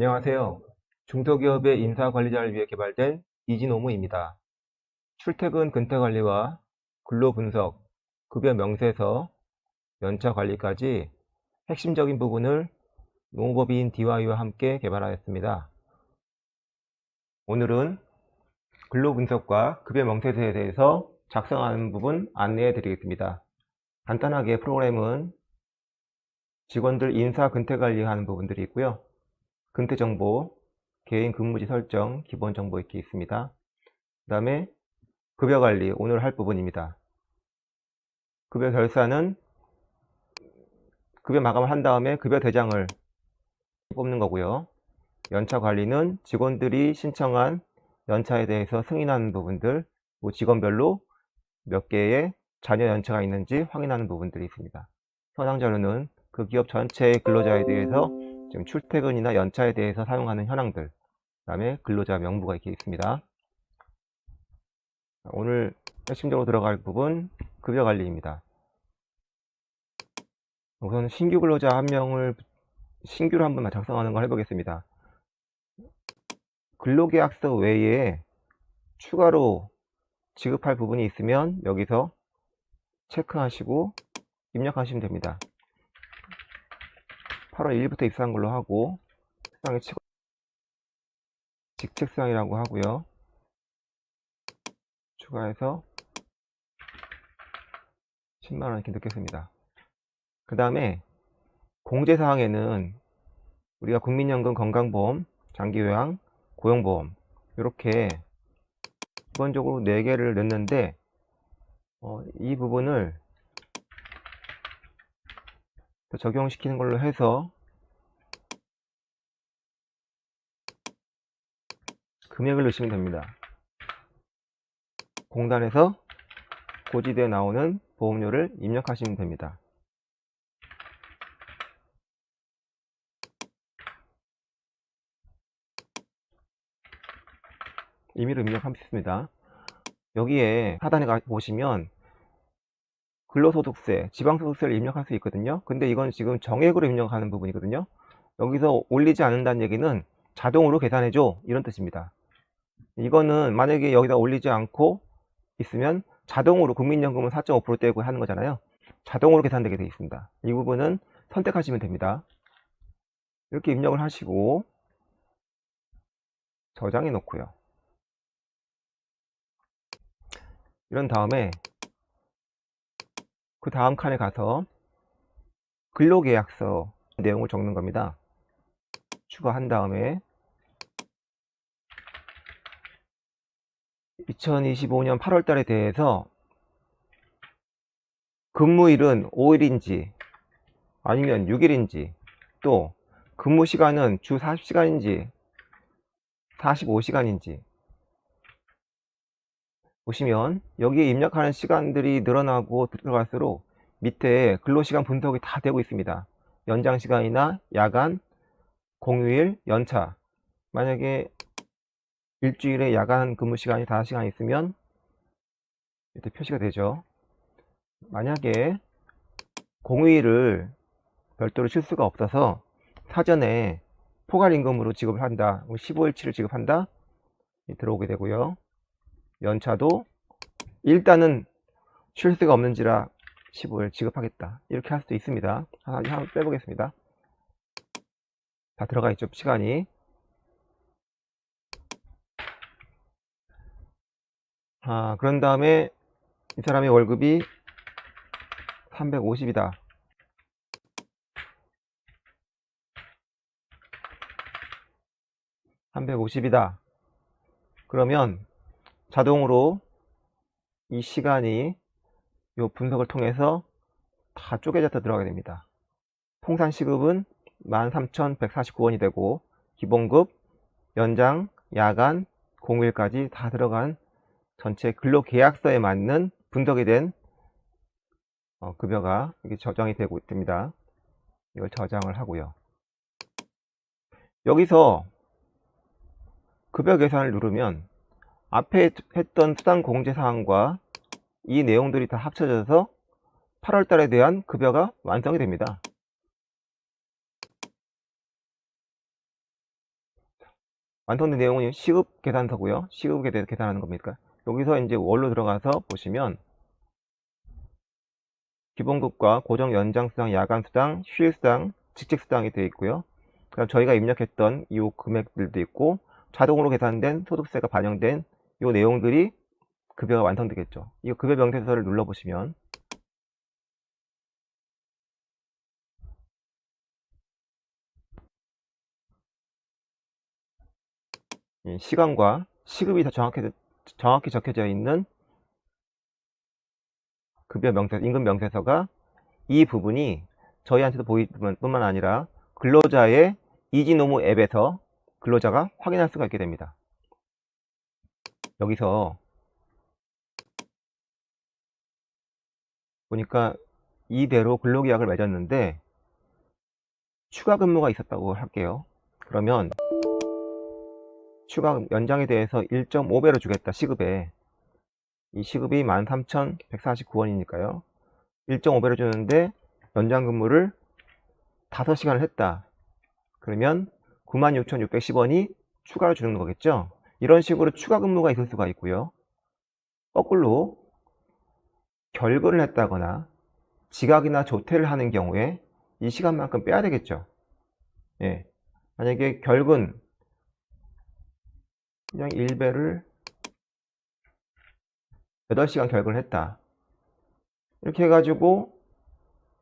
안녕하세요. 중소기업의 인사관리자를 위해 개발된 이진오무입니다. 출퇴근 근태관리와 근로분석, 급여 명세서, 연차 관리까지 핵심적인 부분을 노무법인 DY와 함께 개발하였습니다. 오늘은 근로분석과 급여 명세서에 대해서 작성하는 부분 안내해 드리겠습니다. 간단하게 프로그램은 직원들 인사 근태 관리하는 부분들이 있고요. 근태 정보, 개인 근무지 설정, 기본 정보 이렇게 있습니다. 그 다음에 급여 관리, 오늘 할 부분입니다. 급여 결사는 급여 마감을 한 다음에 급여 대장을 뽑는 거고요. 연차 관리는 직원들이 신청한 연차에 대해서 승인하는 부분들, 뭐 직원별로 몇 개의 자녀 연차가 있는지 확인하는 부분들이 있습니다. 현황 자료는 그 기업 전체의 근로자에 대해서 지금 출퇴근이나 연차에 대해서 사용하는 현황들, 그 다음에 근로자 명부가 이렇게 있습니다. 오늘 핵심적으로 들어갈 부분 급여 관리입니다. 우선 신규 근로자 한 명을 신규로 한번 작성하는 걸 해보겠습니다. 근로계약서 외에 추가로 지급할 부분이 있으면 여기서 체크하시고 입력하시면 됩니다. 8월 1일부터 입사한 걸로 하고 수당의 직책수당이라고 하고요. 추가해서 10만원 이렇게 넣겠습니다. 그 다음에 공제사항에는 우리가 국민연금 건강보험, 장기요양, 고용보험 이렇게 기본적으로 4개를 넣는데 어, 이 부분을 적용시키는 걸로 해서 금액을 넣으시면 됩니다. 공단에서 고지대에 나오는 보험료를 입력하시면 됩니다. 임의로 입력하겠습니다. 여기에 하단에 가 보시면 근로소득세, 지방소득세를 입력할 수 있거든요. 근데 이건 지금 정액으로 입력하는 부분이거든요. 여기서 올리지 않는다는 얘기는 자동으로 계산해줘 이런 뜻입니다. 이거는 만약에 여기다 올리지 않고 있으면 자동으로 국민연금은 4.5% 떼고 하는 거잖아요. 자동으로 계산되게 되어 있습니다. 이 부분은 선택하시면 됩니다. 이렇게 입력을 하시고 저장해 놓고요. 이런 다음에 그 다음 칸에 가서 근로계약서 내용을 적는 겁니다. 추가한 다음에 2025년 8월 달에 대해서 근무일은 5일인지 아니면 6일인지 또 근무 시간은 주 40시간인지 45시간인지 보시면 여기에 입력하는 시간들이 늘어나고 들어갈수록 밑에 근로시간 분석이 다 되고 있습니다. 연장시간이나 야간, 공휴일, 연차 만약에 일주일에 야간 근무 시간이 5시간 있으면 이렇게 표시가 되죠. 만약에 공휴일을 별도로 칠 수가 없어서 사전에 포괄 임금으로 지급을 한다. 15일치를 지급한다. 들어오게 되고요. 연차도 일단은 쉴 수가 없는지라 15일 지급하겠다. 이렇게 할 수도 있습니다. 하나 한번 빼보겠습니다. 다 들어가 있죠 시간이. 아 그런 다음에 이 사람의 월급이 350이다. 350이다. 그러면 자동으로 이 시간이 이 분석을 통해서 다 쪼개져서 들어가게 됩니다. 통산 시급은 13,149원이 되고 기본급, 연장, 야간, 공휴일까지 다 들어간 전체 근로계약서에 맞는 분석이 된 어, 급여가 저장이 되고 있습니다. 이걸 저장을 하고요. 여기서 급여 계산을 누르면 앞에 했던 수당 공제 사항과 이 내용들이 다 합쳐져서 8월 달에 대한 급여가 완성이 됩니다. 완성된 내용은 시급 계산서고요. 시급에 대해서 계산하는 겁니까? 여기서 이제 원로 들어가서 보시면 기본급과 고정 연장 수당, 야간 수당, 휴일 수당, 직책 수당이 되어 있고요. 그다음 저희가 입력했던 이 금액들도 있고 자동으로 계산된 소득세가 반영된 이 내용들이 급여가 완성되겠죠. 이 급여 명세서를 눌러보시면 이 시간과 시급이 다 정확히, 정확히 적혀져 있는 급여 명세, 임금 명세서가 이 부분이 저희한테도 보이는 뿐만 아니라 근로자의 이지노무 앱에서 근로자가 확인할 수가 있게 됩니다. 여기서 보니까 이대로 근로계약을 맺었는데 추가 근무가 있었다고 할게요. 그러면 추가 연장에 대해서 1.5배로 주겠다 시급에. 이 시급이 13,149원이니까요. 1.5배로 주는데 연장 근무를 5시간을 했다. 그러면 96,610원이 추가로 주는 거겠죠 이런 식으로 추가 근무가 있을 수가 있고요 거꾸로 결근을 했다거나 지각이나 조퇴를 하는 경우에 이 시간만큼 빼야 되겠죠 예. 만약에 결근 그냥 1배를 8시간 결근을 했다. 이렇게 해가지고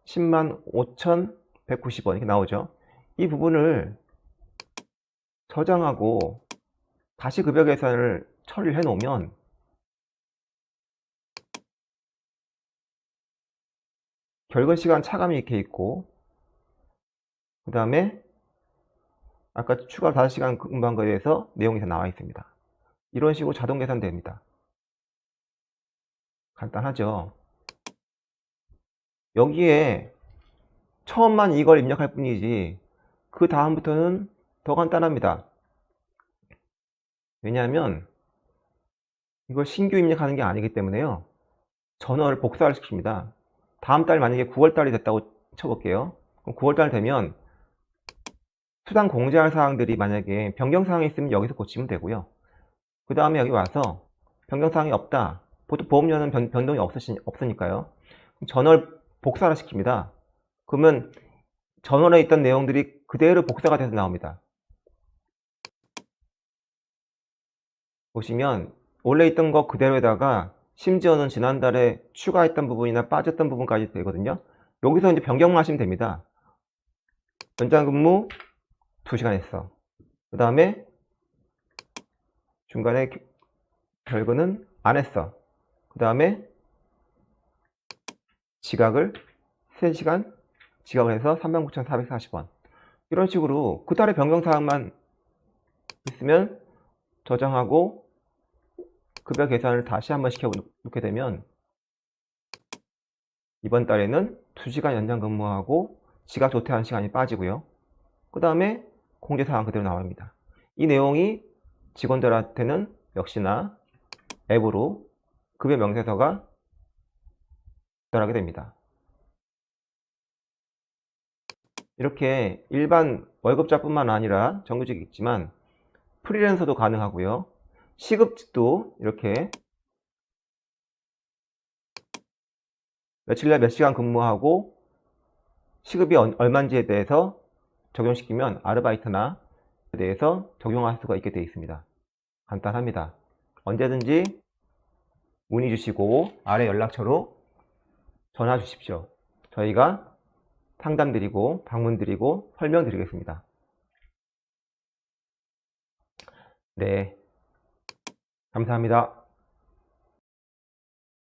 10만 5,190원 이렇게 나오죠. 이 부분을 저장하고 다시 급여 계산을 처리를 해 놓으면 결근 시간 차감이 이렇게 있고 그 다음에 아까 추가 5시간 근무한 거에 대해서 내용이 다 나와 있습니다. 이런 식으로 자동 계산됩니다. 간단하죠. 여기에 처음만 이걸 입력할 뿐이지 그 다음부터는 더 간단합니다. 왜냐하면 이걸 신규 입력하는 게 아니기 때문에요. 전원을 복사를 시킵니다. 다음 달 만약에 9월달이 됐다고 쳐볼게요. 그럼 9월달 되면 수당 공제할 사항들이 만약에 변경사항이 있으면 여기서 고치면 되고요. 그 다음에 여기 와서 변경사항이 없다. 보통 보험료는 변, 동이 없으시, 없으니까요. 전월 복사를 시킵니다. 그러면 전월에 있던 내용들이 그대로 복사가 돼서 나옵니다. 보시면 원래 있던 거 그대로에다가 심지어는 지난달에 추가했던 부분이나 빠졌던 부분까지 되거든요. 여기서 이제 변경만 하시면 됩니다. 연장 근무 2시간 했어. 그 다음에 중간에 결근은 안 했어. 그 다음에 지각을 3시간 지각을 해서 39,440원. 이런 식으로 그 달의 변경사항만 있으면 저장하고 급여 계산을 다시 한번 시켜 놓게 되면 이번 달에는 2시간 연장 근무하고 지각 조퇴한 시간이 빠지고요. 그 다음에 공제사항 그대로 나옵니다. 이 내용이 직원들한테는 역시나 앱으로 급여 명세서가 전하게 됩니다. 이렇게 일반 월급자뿐만 아니라 정규직이 있지만 프리랜서도 가능하고요. 시급도 이렇게 며칠 날 몇 시간 근무하고 시급이 얼마인지에 대해서 적용시키면 아르바이트나 대해서 적용할 수가 있게 되어 있습니다. 간단합니다. 언제든지 문의 주시고 아래 연락처로 전화 주십시오. 저희가 상담 드리고 방문 드리고 설명 드리겠습니다. 네. 감사합니다.